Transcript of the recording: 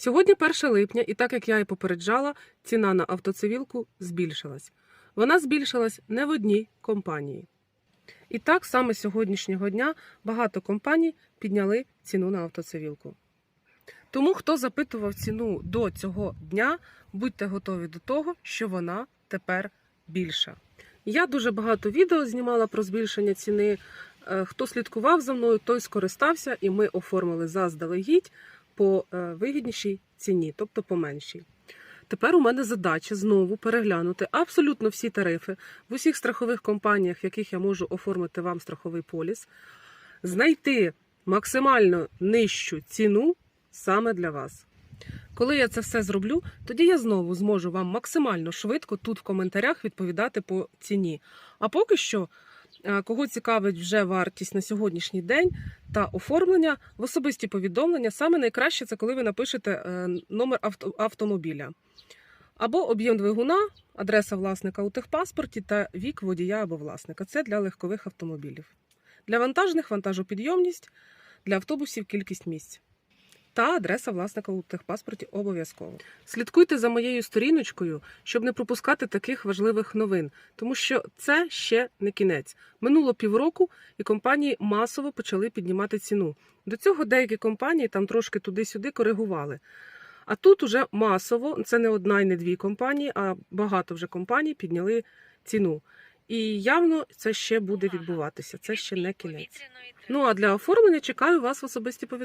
Сьогодні 1 липня, і так як я і попереджала, ціна на автоцивілку збільшилась. Вона збільшилась не в одній компанії. І так саме сьогоднішнього дня багато компаній підняли ціну на автоцивілку. Тому, хто запитував ціну до цього дня, будьте готові до того, що вона тепер більша. Я дуже багато відео знімала про збільшення ціни. Е, Хто слідкував за мною, той скористався, і ми оформили заздалегідь по е, вигіднішій ціні, тобто по меншій. Тепер у мене задача знову переглянути абсолютно всі тарифи в усіх страхових компаніях, в яких я можу оформити вам страховий поліс, знайти максимально нижчу ціну саме для вас. Коли я це все зроблю, тоді я знову зможу вам максимально швидко тут в коментарях відповідати по ціні. А поки що, кого цікавить вже вартість на сьогоднішній день та оформлення в особисті повідомлення, саме найкраще це коли ви напишете е, номер авто- автомобіля. Або об'єм двигуна, адреса власника у техпаспорті та вік водія або власника. Це для легкових автомобілів. Для вантажних вантажопідйомність, для автобусів кількість місць. Та адреса власника у техпаспорті обов'язково. Слідкуйте за моєю сторіночкою, щоб не пропускати таких важливих новин, тому що це ще не кінець. Минуло півроку, і компанії масово почали піднімати ціну. До цього деякі компанії там трошки туди-сюди коригували. А тут уже масово, це не одна і не дві компанії, а багато вже компаній підняли ціну. І явно це ще буде відбуватися. Це ще не кінець. Ну а для оформлення чекаю вас в особисті повідомлення.